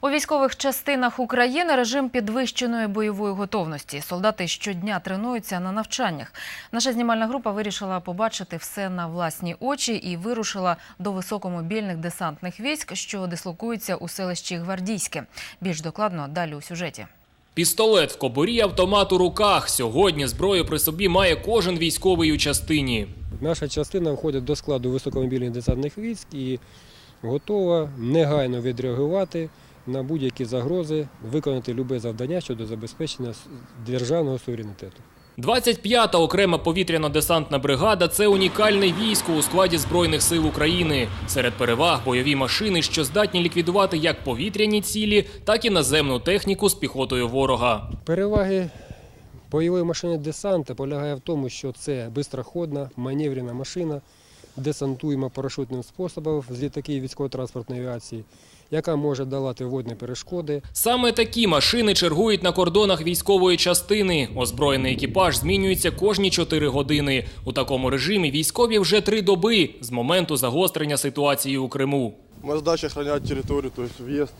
У військових частинах України режим підвищеної бойової готовності. Солдати щодня тренуються на навчаннях. Наша знімальна група вирішила побачити все на власні очі і вирушила до високомобільних десантних військ, що дислокуються у селищі Гвардійське. Більш докладно далі у сюжеті. Пістолет в кобурі, автомат у руках. Сьогодні зброю при собі має кожен військовий у частині. Наша частина входить до складу високомобільних десантних військ і готова негайно відреагувати на будь-які загрози, виконати любе завдання щодо забезпечення державного суверенітету. 25-та окрема повітряно-десантна бригада це унікальне військо у складі Збройних сил України. Серед переваг бойові машини, що здатні ліквідувати як повітряні цілі, так і наземну техніку з піхотою ворога. Переваги бойової машини десанта полягає в тому, що це бистроходна, маневрена машина, десантуємо парашутним способом з літаків військово-транспортної авіації, яка може долати водні перешкоди, Саме такі машини чергують на кордонах військової частини. Озброєний екіпаж змінюється кожні 4 години. У такому режимі військові вже три доби з моменту загострення ситуації у Криму. Моя задача охранять территорию, то есть въезд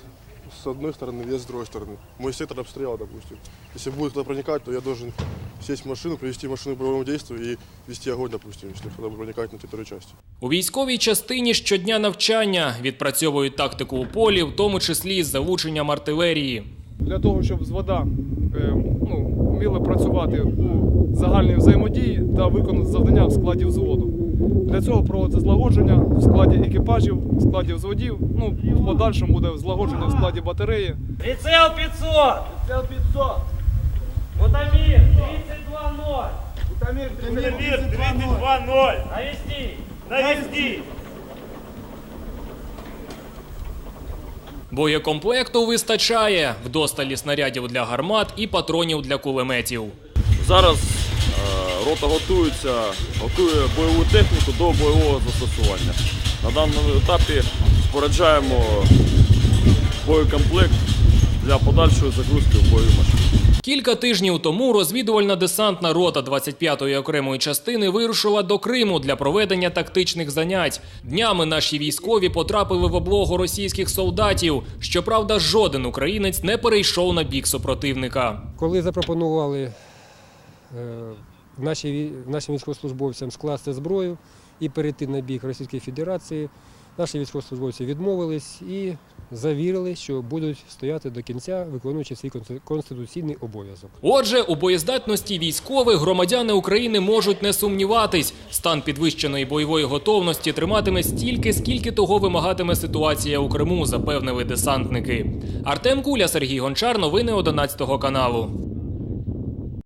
с одной стороны, въезд с другой стороны. Мой сектор обстрела, допустим. Если будет кто-то проникать, то я должен сесть в машину, привести машину к боевому действию и вести огонь, допустим, если кто-то будет проникать на территорию части. У військовій частині щодня навчання відпрацьовують тактику у полі, в тому числі з залученням артилерії. для того, щоб звода е, ну, вміли працювати у загальній взаємодії та виконати завдання в складі взводу. Для цього проводиться злагодження в складі екіпажів, в складі взводів. Ну, в подальшому буде злагодження в складі батареї. Прицел 500! Прицел 500! Утамир 32-0! Утамір, Утамир 32-0! Навести! Навести! Боєкомплекту вистачає вдосталі снарядів для гармат і патронів для кулеметів. Зараз е, рота готується, готує бойову техніку до бойового застосування. На даному етапі споряджаємо боєкомплект для подальшої загрузки в бойові машини. Кілька тижнів тому розвідувальна десантна рота 25-ї окремої частини вирушила до Криму для проведення тактичних занять. Днями наші військові потрапили в облогу російських солдатів. Щоправда, жоден українець не перейшов на бік супротивника. Коли запропонували е, наші, нашим військовослужбовцям скласти зброю і перейти на бік Російської Федерації, наші військовослужбовці відмовились і завірили, що будуть стояти до кінця, виконуючи свій конституційний обов'язок. Отже, у боєздатності військових громадяни України можуть не сумніватись. Стан підвищеної бойової готовності триматиме стільки, скільки того вимагатиме ситуація у Криму, запевнили десантники. Артем Куля, Сергій Гончар, новини 11 каналу.